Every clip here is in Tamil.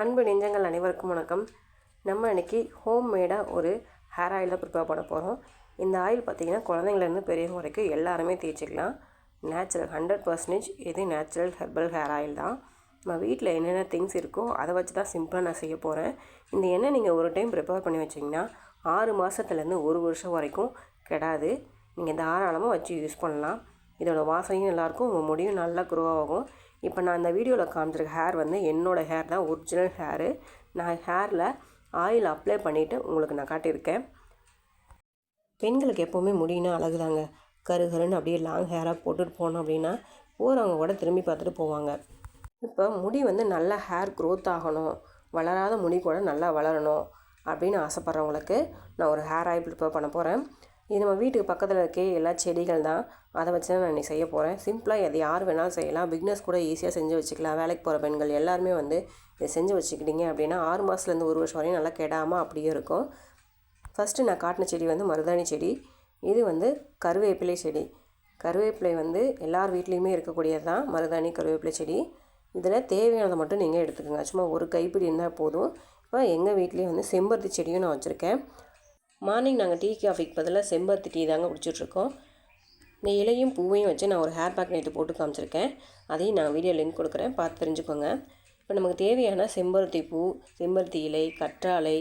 அன்பு நெஞ்சங்கள் அனைவருக்கும் வணக்கம். நம்ம இன்றைக்கி ஹோம் மேடாக ஒரு ஹேர் ஆயில் தான் ப்ரிப்பேர் பண்ண போகிறோம் இந்த ஆயில் பார்த்திங்கன்னா குழந்தைங்கள்லேருந்து பெரியவங்க வரைக்கும் எல்லாருமே தேய்ச்சிக்கலாம். நேச்சுரல் ஹண்ட்ரட் பர்சன்டேஜ் இது நேச்சுரல் ஹெர்பல் ஹேர் ஆயில் தான். நம்ம வீட்டில் என்னென்ன திங்ஸ் இருக்கோ அதை வச்சு தான் சிம்பிளாக நான் செய்ய போகிறேன் இந்த எண்ணெய் நீங்கள் ஒரு டைம் ப்ரிப்பேர் பண்ணி வச்சிங்கன்னா ஆறு மாதத்துலேருந்து ஒரு வருஷம் வரைக்கும் கெடாது. நீங்கள் தாராளமாக வச்சு யூஸ் பண்ணலாம். இதோட வாசனையும் நல்லாயிருக்கும் உங்கள் முடியும் நல்லா குரோ ஆகும். இப்போ நான் இந்த வீடியோவில் காமிச்சிருக்க ஹேர் வந்து என்னோடய ஹேர் தான் ஒரிஜினல் ஹேரு நான் ஹேரில் ஆயில் அப்ளை பண்ணிவிட்டு உங்களுக்கு நான் காட்டியிருக்கேன். பெண்களுக்கு எப்போவுமே முடினா அழகுதாங்க. தாங்க கருகருன்னு அப்படியே லாங் ஹேராக போட்டுட்டு போனோம் அப்படின்னா போகிறவங்க கூட திரும்பி பார்த்துட்டு போவாங்க. இப்போ முடி வந்து நல்லா ஹேர் க்ரோத் ஆகணும். வளராத முடி கூட நல்லா வளரணும் அப்படின்னு ஆசைப்பட்றவங்களுக்கு நான் ஒரு ஹேர் ஆயில் ப்ரிப்பேர் பண்ண போகிறேன் இது நம்ம வீட்டுக்கு பக்கத்தில் இருக்க எல்லா செடிகள் தான். அதை வச்சு தான் நான் இன்றைக்கி செய்ய போகிறேன் சிம்பிளாக எது யார் வேணாலும் செய்யலாம். பிக்னஸ் கூட ஈஸியாக செஞ்சு வச்சுக்கலாம். வேலைக்கு போகிற பெண்கள் எல்லாருமே வந்து இதை செஞ்சு வச்சுக்கிட்டீங்க அப்படின்னா ஆறு மாதத்துலேருந்து ஒரு வருஷம் வரையும் நல்லா கெடாமல் அப்படியே இருக்கும். ஃபஸ்ட்டு நான் காட்டின செடி வந்து மருதாணி செடி. இது வந்து கருவேப்பிலை செடி. கருவேப்பிலை வந்து எல்லார் வீட்லேயுமே இருக்கக்கூடியது தான் மருதாணி கருவேப்பிலை செடி. இதில் தேவையானதை மட்டும் நீங்கள் எடுத்துக்கோங்க. சும்மா ஒரு கைப்பிடி இருந்தால் போதும். இப்போ எங்கள் வீட்லேயும் வந்து செம்பருத்தி செடியும் நான் வச்சுருக்கேன். மார்னிங் நாங்கள் டீ காஃபிக்கு பதிலாக செம்பருத்தி டீ தாங்க குடிச்சிட்ருக்கோம். இந்த இலையும் பூவையும் வச்சு நான் ஒரு ஹேர் பேக் நேற்று போட்டு காமிச்சிருக்கேன். அதையும் நான் வீடியோ லிங்க் கொடுக்குறேன். பார்த்து தெரிஞ்சுக்கோங்க. இப்போ நமக்கு தேவையான செம்பருத்தி பூ செம்பருத்தி இலை கற்றாழை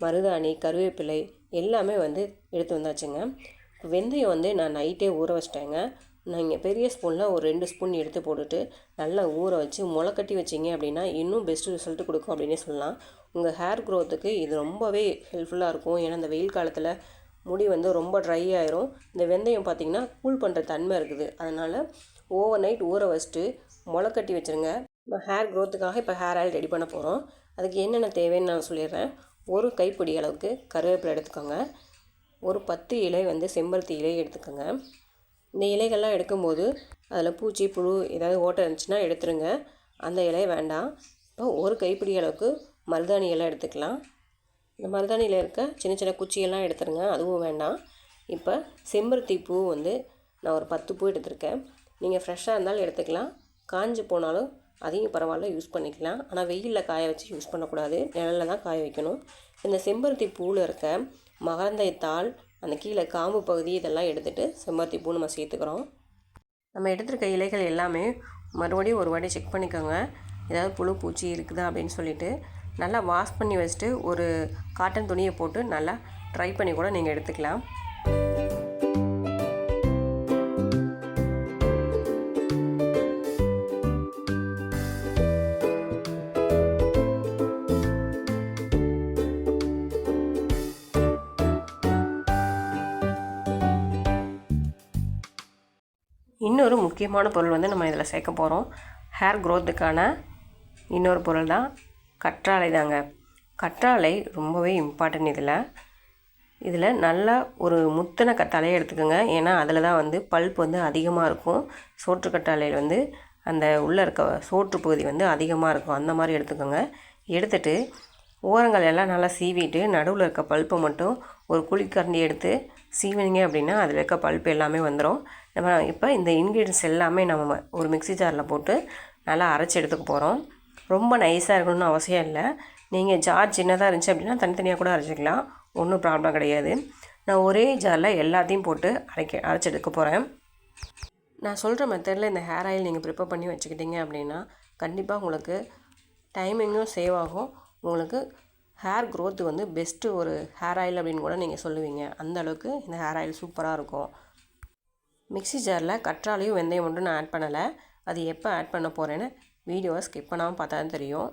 மருதாணி கருவேப்பிலை எல்லாமே வந்து எடுத்து வந்தாச்சுங்க. வெந்தயம் வந்து நான் நைட்டே ஊற வச்சிட்டேங்க. நீங்கள் பெரிய ஸ்பூனில் ஒரு ரெண்டு ஸ்பூன் எடுத்து போட்டுட்டு நல்லா ஊற வச்சு முளைக்கட்டி வச்சிங்க அப்படின்னா இன்னும் பெஸ்ட்டு ரிசல்ட் கொடுக்கும் அப்படின்னே சொல்லலாம். உங்கள் ஹேர் க்ரோத்துக்கு இது ரொம்பவே ஹெல்ப்ஃபுல்லாக இருக்கும். ஏன்னா இந்த வெயில் காலத்தில் முடி வந்து ரொம்ப ட்ரை ஆயிரும். இந்த வெந்தயம் பார்த்திங்கன்னா கூல் பண்ணுற தன்மை இருக்குது. அதனால் ஓவர் நைட் ஊற வச்சுட்டு முளைக்கட்டி வச்சுருங்க. நம்ம ஹேர் க்ரோத்துக்காக இப்போ ஹேர் ஆயில் ரெடி பண்ண போகிறோம் அதுக்கு என்னென்ன தேவைன்னு நான் சொல்லிடுறேன். ஒரு கைப்பிடி அளவுக்கு கருவேப்பிலை எடுத்துக்கோங்க. ஒரு பத்து இலை வந்து செம்பருத்தி இலை எடுத்துக்கோங்க. இந்த இலைகள்லாம் எடுக்கும்போது அதில் பூச்சி புழு ஏதாவது ஓட்டை இருந்துச்சுன்னா எடுத்துருங்க. அந்த இலை வேண்டாம். இப்போ ஒரு கைப்பிடி அளவுக்கு மருதாணி இலை எடுத்துக்கலாம். இந்த மருதாணியில் இருக்க சின்ன சின்ன குச்சியெல்லாம் எடுத்துருங்க. அதுவும் வேண்டாம். இப்போ செம்பருத்தி பூ வந்து நான் ஒரு பத்து பூ எடுத்திருக்கேன். நீங்கள் ஃப்ரெஷ்ஷாக இருந்தாலும் எடுத்துக்கலாம். காஞ்சு போனாலும் அதையும் பரவாயில்ல யூஸ் பண்ணிக்கலாம். ஆனால் வெயிலில் காய வச்சு யூஸ் பண்ணக்கூடாது. நிழலில் தான் காய வைக்கணும். இந்த செம்பருத்தி பூவில் இருக்க மகரந்தைத்தாள் அந்த கீழே காம்பு பகுதி இதெல்லாம் எடுத்துகிட்டு செம்பருத்தி பூ நம்ம சேர்த்துக்கிறோம். நம்ம எடுத்துருக்க இலைகள் எல்லாமே மறுபடியும் ஒரு வாட்டி செக் பண்ணிக்கோங்க. ஏதாவது புழு பூச்சி இருக்குதா அப்படின்னு சொல்லிட்டு நல்லா வாஷ் பண்ணி வச்சுட்டு ஒரு காட்டன் துணியை போட்டு நல்லா ட்ரை பண்ணி கூட நீங்கள் எடுத்துக்கலாம். இன்னொரு முக்கியமான பொருள் வந்து நம்ம இதில் சேர்க்க போகிறோம். ஹேர் க்ரோத்துக்கான இன்னொரு பொருள் தான் கற்றாழை தாங்க. கற்றாழை ரொம்பவே இம்பார்ட்டன்ட் இதில். இதில் நல்லா ஒரு முத்தின கற்றாழையை எடுத்துக்கோங்க. ஏன்னா அதில் தான் வந்து பல்ப் வந்து அதிகமாக இருக்கும். சோற்று கற்றாழையில் வந்து அந்த உள்ளே இருக்க சோற்று பகுதி வந்து அதிகமாக இருக்கும். அந்த மாதிரி எடுத்துக்கோங்க. எடுத்துகிட்டு ஓரங்கள் எல்லாம் நல்லா சீவிட்டு நடுவில் இருக்க பல்ப்பை மட்டும் ஒரு குழிக்கரண்டி எடுத்து சீவினீங்க அப்படின்னா அதில் இருக்க பல்ப் எல்லாமே வந்துடும் நம்ம இப்போ இந்த இன்க்ரீடியன்ஸ் எல்லாமே நம்ம ஒரு மிக்ஸி ஜாரில் போட்டு நல்லா அரைச்சி எடுத்துக்க போகிறோம் ரொம்ப நைஸாக இருக்கணும்னு அவசியம் இல்லை. நீங்கள் ஜார் சின்னதாக இருந்துச்சு அப்படின்னா தனித்தனியாக கூட அரைச்சிக்கலாம். ஒன்றும் ப்ராப்ளம் கிடையாது. நான் ஒரே ஜாரில் எல்லாத்தையும் போட்டு அரைக்க அரைச்சி எடுக்க போகிறேன் நான் சொல்கிற மெத்தடில் இந்த ஹேர் ஆயில் நீங்கள் ப்ரிப்பேர் பண்ணி வச்சுக்கிட்டீங்க அப்படின்னா கண்டிப்பாக உங்களுக்கு டைமிங்கும் சேவ் ஆகும். உங்களுக்கு ஹேர் க்ரோத் வந்து பெஸ்ட்டு ஒரு ஹேர் ஆயில் அப்படின்னு கூட நீங்கள் சொல்லுவீங்க. அந்த அளவுக்கு இந்த ஹேர் ஆயில் சூப்பராக இருக்கும். மிக்ஸி ஜாரில் கற்றாழையும் வெந்தயம் மட்டும் நான் ஆட் பண்ணலை. அது எப்போ ஆட் பண்ண போகிறேன்னு வீடியோவை ஸ்கிப் பண்ணாமல் பார்த்தா தான் தெரியும்.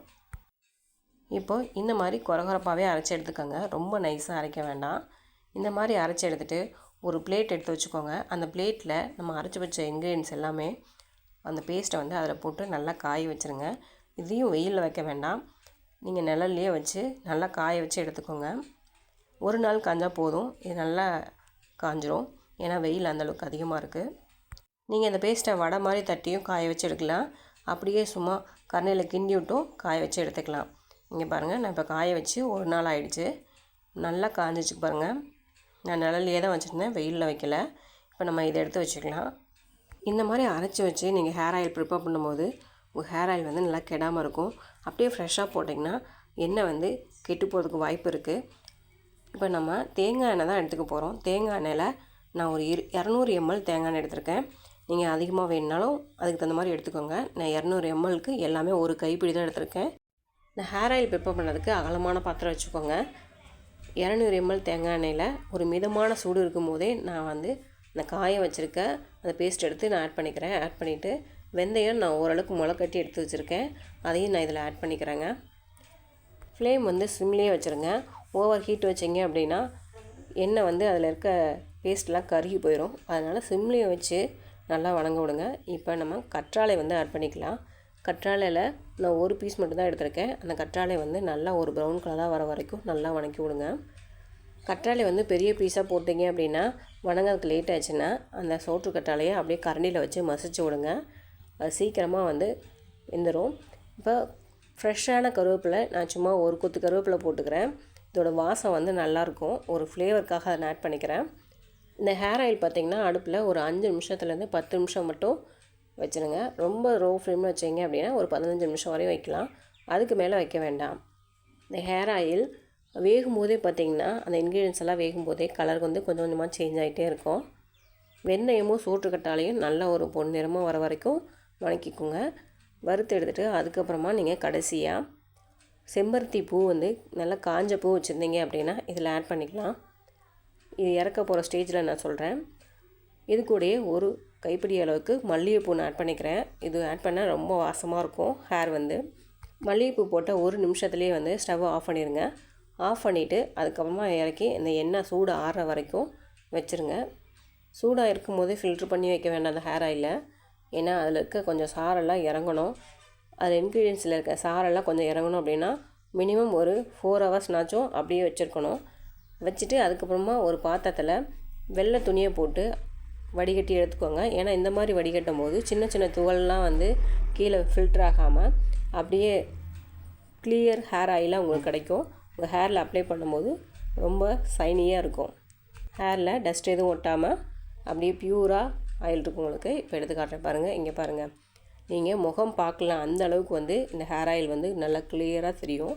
இப்போது இந்த மாதிரி குறகுறப்பாகவே அரைச்சி எடுத்துக்கோங்க. ரொம்ப நைஸாக அரைக்க வேண்டாம். இந்த மாதிரி அரைச்சி எடுத்துகிட்டு ஒரு பிளேட் எடுத்து வச்சுக்கோங்க. அந்த பிளேட்டில் நம்ம அரைச்சி வச்ச இன்க்ரீடியன்ஸ் எல்லாமே அந்த பேஸ்ட்டை வந்து அதில் போட்டு நல்லா காய வச்சுருங்க. இதையும் வெயிலில் வைக்க வேண்டாம். நீங்கள் நிழல்லையே வச்சு நல்லா காய வச்சு எடுத்துக்கோங்க. ஒரு நாள் காஞ்சால் போதும். இது நல்லா காஞ்சிரும். ஏன்னா வெயில் அந்தளவுக்கு அதிகமாக இருக்குது நீங்கள் இந்த பேஸ்ட்டை வடை மாதிரி தட்டியும் காய வச்சு எடுக்கலாம். அப்படியே சும்மா கண்ணையில் கிண்டி விட்டும் காய வச்சு எடுத்துக்கலாம். இங்கே பாருங்கள் நான் இப்போ காய வச்சு ஒரு நாள் ஆயிடுச்சு. நல்லா காஞ்சிச்சு பாருங்கள் நான் நிழல்லையே தான் வச்சுருந்தேன். வெயிலில் வைக்கல. இப்போ நம்ம இதை எடுத்து வச்சுக்கலாம். இந்த மாதிரி அரைச்சி வச்சு நீங்கள் ஹேர் ஆயில் ப்ரிப்பேர் பண்ணும்போது உங்கள் ஹேர் ஆயில் வந்து நல்லா கெடாமல் இருக்கும். அப்படியே ஃப்ரெஷ்ஷாக போட்டிங்கன்னா எண்ணெய் வந்து கெட்டு போகிறதுக்கு வாய்ப்பு இருக்குது இப்போ நம்ம தேங்காய் எண்ணெய் தான் எடுத்துக்க போகிறோம் தேங்காய் எண்ணெயில் நான் ஒரு இரு இரநூறு எம்எல் தேங்காய் எண்ணெய் எடுத்திருக்கேன். நீங்கள் அதிகமாக வேணுனாலும் அதுக்கு தகுந்த மாதிரி எடுத்துக்கோங்க. நான் இரநூறு எம்எல்க்கு எல்லாமே ஒரு கைப்பிடி தான் எடுத்திருக்கேன். இந்த ஹேர் ஆயில் ப்ரிப்பேர் பண்ணதுக்கு அகலமான பாத்திரம் வச்சுக்கோங்க. இரநூறு எம்எல் தேங்காய் எண்ணெயில் ஒரு மிதமான சூடு இருக்கும் போதே நான் வந்து அந்த காய வச்சுருக்க அந்த பேஸ்ட் எடுத்து நான் ஆட் பண்ணிக்கிறேன். ஆட் பண்ணிவிட்டு வெந்தயம் நான் ஓரளவுக்கு முளை கட்டி எடுத்து வச்சுருக்கேன். அதையும் நான் இதில் ஆட் பண்ணிக்கிறேங்க. ஃப்ளேம் வந்து சிம்லேயே வச்சுருங்க. ஓவர் ஹீட் வச்சிங்க அப்படின்னா எண்ணெய் வந்து அதில் இருக்க பேஸ்ட்லாம் கருகி போயிடும் அதனால் சிம்லேயே வச்சு நல்லா வணங்க விடுங்க. இப்போ நம்ம கற்றாழை வந்து ஆட் பண்ணிக்கலாம். கற்றாழையில் நான் ஒரு பீஸ் மட்டும்தான் எடுத்திருக்கேன். அந்த கற்றாழை வந்து நல்லா ஒரு ப்ரௌன் கலராக வர வரைக்கும் நல்லா வணக்கி விடுங்க. கற்றாழை வந்து பெரிய பீஸாக போட்டிங்க அப்படின்னா வணங்கிறதுக்கு லேட் ஆச்சுன்னா அந்த சோற்று கற்றாழையை அப்படியே கரண்டியில் வச்சு மசிச்சு விடுங்க. அது சீக்கிரமாக வந்து வெந்துடும் இப்போ ஃப்ரெஷ்ஷான கருவேப்பிலை நான் சும்மா ஒரு கொத்து கருவேப்பிலை போட்டுக்கிறேன். இதோட வாசம் வந்து நல்லாயிருக்கும் ஒரு ஃப்ளேவருக்காக அதை ஆட் பண்ணிக்கிறேன். இந்த ஹேர் ஆயில் பார்த்திங்கன்னா அடுப்பில் ஒரு அஞ்சு நிமிஷத்துலேருந்து பத்து நிமிஷம் மட்டும் வச்சுருங்க. ரொம்ப ரோ ஃப்ளேமில் வச்சிங்க அப்படின்னா ஒரு பதினஞ்சு நிமிஷம் வரையும் வைக்கலாம். அதுக்கு மேலே வைக்க வேண்டாம். இந்த ஹேர் ஆயில் வேகும் போதே பார்த்திங்கன்னா அந்த இன்க்ரீடியன்ஸ் எல்லாம் வேகும் போதே கலர் வந்து கொஞ்சம் கொஞ்சமாக சேஞ்ச் ஆகிட்டே இருக்கும். வெந்தயமும் சோற்றுக்கட்டாலையும் நல்ல ஒரு பொன் பொன்னிறமாக வர வரைக்கும் வணக்கிக்கோங்க. வறுத்து எடுத்துகிட்டு அதுக்கப்புறமா நீங்கள் கடைசியாக செம்பருத்தி பூ வந்து நல்லா காஞ்ச பூ வச்சுருந்தீங்க அப்படின்னா இதில் ஆட் பண்ணிக்கலாம். இது இறக்க போகிற ஸ்டேஜில் நான் சொல்கிறேன் இது கூடயே ஒரு கைப்பிடி அளவுக்கு மல்லிகைப்பூ நான் ஆட் பண்ணிக்கிறேன். இது ஆட் பண்ணால் ரொம்ப வாசமாக இருக்கும் ஹேர் வந்து. மல்லிகைப்பூ போட்டால் ஒரு நிமிஷத்துலேயே வந்து ஸ்டவ் ஆஃப் பண்ணிடுங்க ஆஃப் பண்ணிவிட்டு அதுக்கப்புறமா இறக்கி இந்த எண்ணெய் சூடு ஆறுற வரைக்கும் வச்சுருங்க. சூடாக இருக்கும் போதே ஃபில்ட்ரு பண்ணி வைக்க வேண்டாம் அந்த ஹேர் ஆயிலில் ஏன்னா அதில் இருக்க கொஞ்சம் சாரெல்லாம் இறங்கணும். அதில் இன்க்ரீடியன்ஸில் இருக்க சாரெல்லாம் கொஞ்சம் இறங்கணும் அப்படின்னா மினிமம் ஒரு ஃபோர் ஹவர்ஸ்னாச்சும் அப்படியே வச்சுருக்கணும். வச்சுட்டு அதுக்கப்புறமா ஒரு பாத்திரத்தில் வெள்ளை துணியை போட்டு வடிகட்டி எடுத்துக்கோங்க. ஏன்னா இந்த மாதிரி வடிகட்டும் போது சின்ன சின்ன துகள்லாம் வந்து கீழே ஃபில்டர் ஆகாமல் அப்படியே கிளியர் ஹேர் ஆயிலாக உங்களுக்கு கிடைக்கும். உங்கள் ஹேரில் அப்ளை பண்ணும்போது ரொம்ப சைனியாக இருக்கும். ஹேரில் டஸ்ட் எதுவும் ஒட்டாமல் அப்படியே ப்யூராக ஆயில் இருக்கும் உங்களுக்கு. இப்போ எடுத்து காட்டுறேன் பாருங்கள் இங்கே பாருங்கள் நீங்கள் முகம் பார்க்கலாம். அந்த அளவுக்கு வந்து இந்த ஹேர் ஆயில் வந்து நல்லா கிளியராக தெரியும்.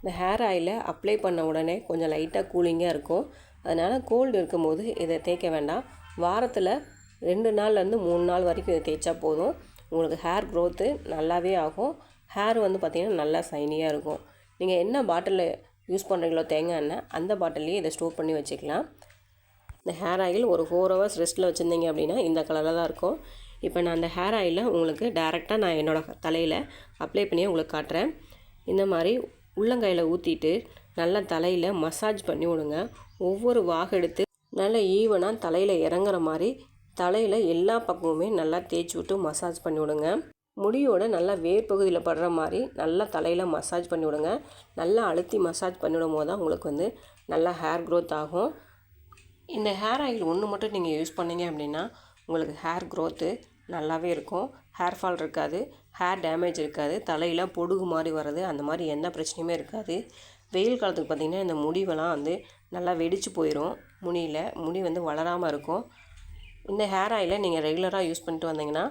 இந்த ஹேர் ஆயிலை அப்ளை பண்ண உடனே கொஞ்சம் லைட்டாக கூலிங்காக இருக்கும். அதனால் கோல்டு இருக்கும்போது இதை தேய்க்க வேண்டாம். வாரத்தில் ரெண்டு நாள்லேருந்து மூணு நாள் வரைக்கும் இதை தேய்ச்சா போதும். உங்களுக்கு ஹேர் க்ரோத்து நல்லாவே ஆகும். ஹேர் வந்து பார்த்திங்கன்னா நல்லா சைனியாக இருக்கும். நீங்கள் என்ன பாட்டிலில் யூஸ் பண்ணுறீங்களோ தேங்காய் எண்ணெய் அந்த பாட்டிலையும் இதை ஸ்டோர் பண்ணி வச்சுக்கலாம். இந்த ஹேர் ஆயில் ஒரு ஃபோர் ஹவர்ஸ் ரெஸ்ட்டில் வச்சுருந்தீங்க அப்படின்னா இந்த கலரில் தான் இருக்கும். இப்போ நான் அந்த ஹேர் ஆயிலில் உங்களுக்கு டேரெக்டாக நான் என்னோடய தலையில் அப்ளை பண்ணி உங்களுக்கு காட்டுறேன். இந்த மாதிரி உள்ளங்கையில் ஊற்றிட்டு நல்லா தலையில் மசாஜ் பண்ணி விடுங்க. ஒவ்வொரு வாக எடுத்து நல்லா ஈவனாக தலையில் இறங்குற மாதிரி தலையில் எல்லா பக்கமுமே நல்லா தேய்ச்சி விட்டு மசாஜ் பண்ணி விடுங்க. முடியோட நல்லா வேர்பகுதியில் படுற மாதிரி நல்லா தலையில் மசாஜ் பண்ணி விடுங்க. நல்லா அழுத்தி மசாஜ் பண்ணிவிடும் போது தான் உங்களுக்கு வந்து நல்லா ஹேர் க்ரோத் ஆகும். இந்த ஹேர் ஆயில் ஒன்று மட்டும் நீங்கள் யூஸ் பண்ணீங்க அப்படின்னா உங்களுக்கு ஹேர் க்ரோத்து நல்லாவே இருக்கும். ஹேர் ஃபால் இருக்காது ஹேர் டேமேஜ் இருக்காது தலையெல்லாம் பொடுகு மாதிரி வர்றது அந்த மாதிரி எந்த பிரச்சனையுமே இருக்காது. வெயில் காலத்துக்கு பார்த்திங்கன்னா இந்த முடிவெல்லாம் வந்து நல்லா வெடிச்சு போயிடும் முடியில் முடி வந்து வளராமல் இருக்கும். இந்த ஹேர் ஆயிலை நீங்கள் ரெகுலராக யூஸ் பண்ணிட்டு வந்தீங்கன்னா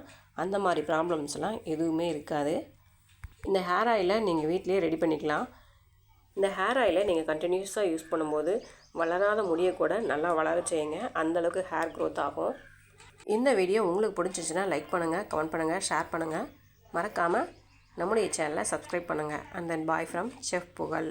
அந்த மாதிரி ப்ராப்ளம்ஸ்லாம் எதுவுமே இருக்காது. இந்த ஹேர் ஆயிலை நீங்கள் வீட்டிலேயே ரெடி பண்ணிக்கலாம். இந்த ஹேர் ஆயிலை நீங்கள் கண்டினியூஸாக யூஸ் பண்ணும்போது வளராத முடியை கூட நல்லா வளர செய்யுங்க. அந்தளவுக்கு ஹேர் க்ரோத் ஆகும். இந்த வீடியோ உங்களுக்கு பிடிச்சிச்சின்னா லைக் பண்ணுங்கள் கமெண்ட் பண்ணுங்கள் ஷேர் பண்ணுங்கள் மறக்காமல் நம்முடைய சேனலை சப்ஸ்கிரைப் பண்ணுங்கள் and then bye from chef Pugazh